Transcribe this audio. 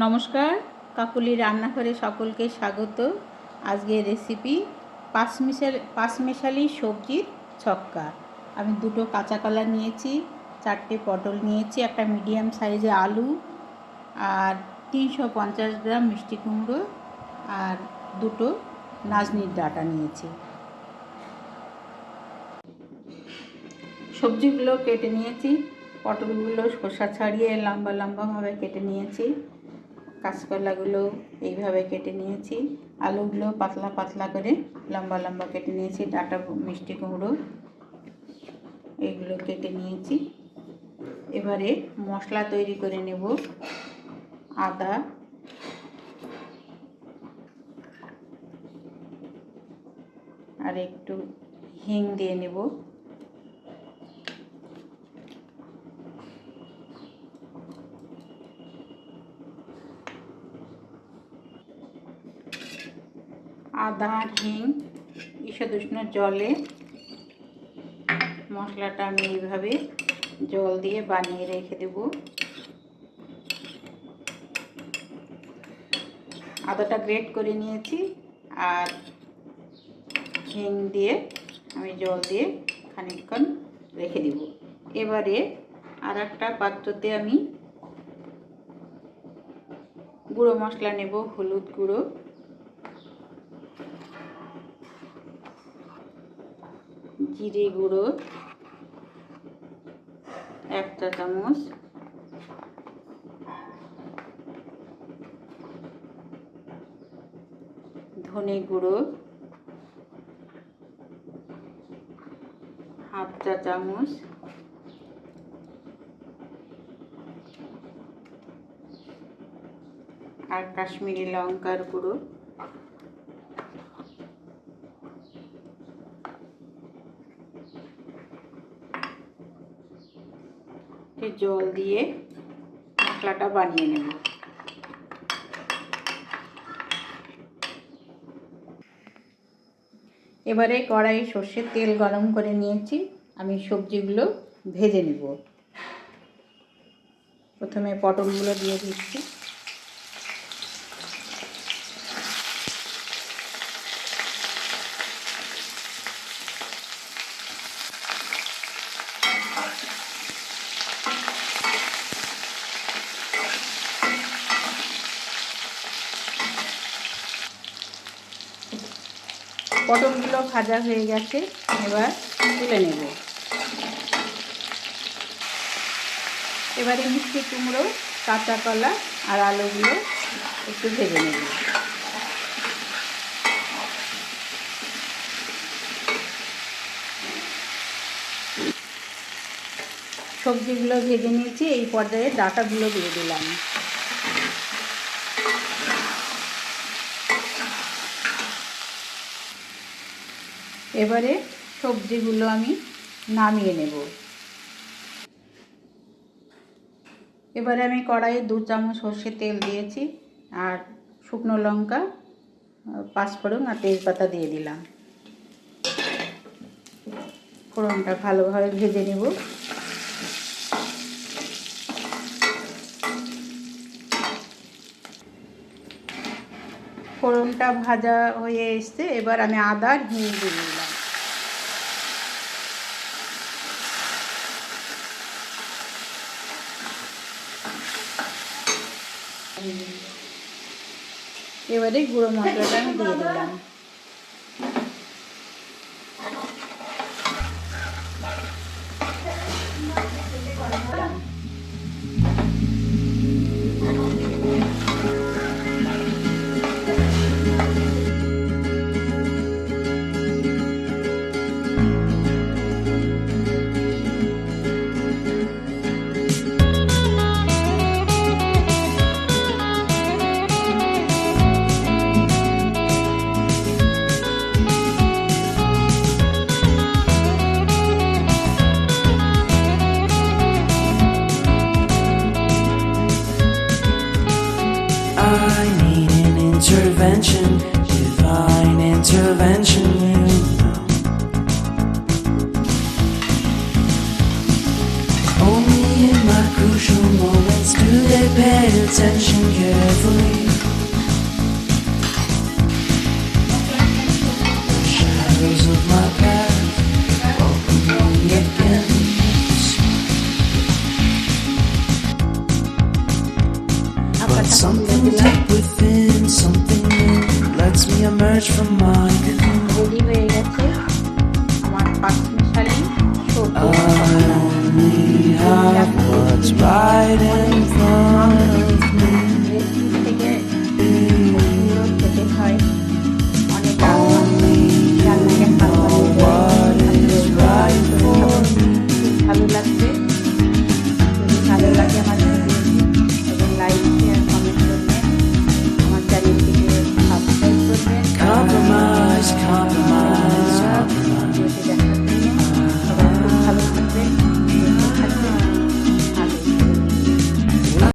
নমস্কার, কাকুলি রান্নাঘরে সকলকে স্বাগত। আজকে রেসিপি পাঁচমিশাল পাঁচমেশালি সবজির ছক্কা। আমি দুটো কাঁচা কলা নিয়েছি, চারটে পটল নিয়েছি, একটা মিডিয়াম সাইজে আলু আর তিনশো পঞ্চাশ গ্রাম মিষ্টি কুমড়ো আর দুটো নাজনির ডাটা নিয়েছি। সবজিগুলো কেটে নিয়েছি, পটলগুলো খোসা ছাড়িয়ে লম্বা লম্বাভাবে কেটে নিয়েছি। কাঁচকলাগুলো এইভাবে কেটে নিয়েছি। আলুগুলো পাতলা পাতলা করে লম্বা লম্বা কেটে নিয়েছি। ডাটা মিষ্টি কুমড়ো, এগুলো কেটে নিয়েছি। এবারে মশলা তৈরি করে নেব। আদা, আর একটু হিং দিয়ে নেব। আদা, হিং ঈষদুষ্ণ জলে মশলাটা আমি এইভাবে জল দিয়ে বানিয়ে রেখে দেব। আদাটা গ্রেট করে নিয়েছি আর হিং দিয়ে আমি জল দিয়ে খানিকক্ষণ রেখে দেব। এবারে আর একটা পাত্রতে আমি গুঁড়ো মশলা নেব, হলুদ গুঁড়ো। জিরে গুঁড়ো এক চা চামচ ধনে গুঁড়ো হাফ চা চামচ আর কাশ্মীরি লঙ্কার গুঁড়ো। জল দিয়ে মশলাটা বানিয়ে নেব। এবারে কড়াই সর্ষের তেল গরম করে নিয়েছি। আমি সবজিগুলো ভেজে নেব। প্রথমে পটলগুলো দিয়ে দিচ্ছি। পটলগুলো ভাজা হয়ে গেছে, এবার তুলে নেব। এবারে মিষ্টি কুমড়ো, কাঁচা কলা আর আলুগুলো একটু ভেজে নেব। সবজিগুলো ভেজে নিয়েছি, এই পর্যায়ে ডাটাগুলো দিয়ে দিলাম। এবারে সবজিগুলো আমি নামিয়ে নেব। এবারে আমি কড়াইয়ে দু চামচ সর্ষে তেল দিয়েছি আর শুকনো লঙ্কা, পাঁচফোড়ন আর তেজপাতা দিয়ে দিলাম। ফোড়নটা ভালোভাবে ভেজে নেব। ফোড়নটা ভাজা হয়ে এসছে, এবার আমি আদা আর হিং দিয়ে দিলাম। এবারে গুঁড়ো মশলাটা আমি দিয়ে দিলাম। Intervention, divine intervention. Only in my crucial moments do they pay attention, carefully. free. Shadows of my past welcome me again. Something deep within, something lets me emerge from my cocoon. Ready হয়ে গেছে আমার পাঁচমিশালি সবজি I only have what's right in front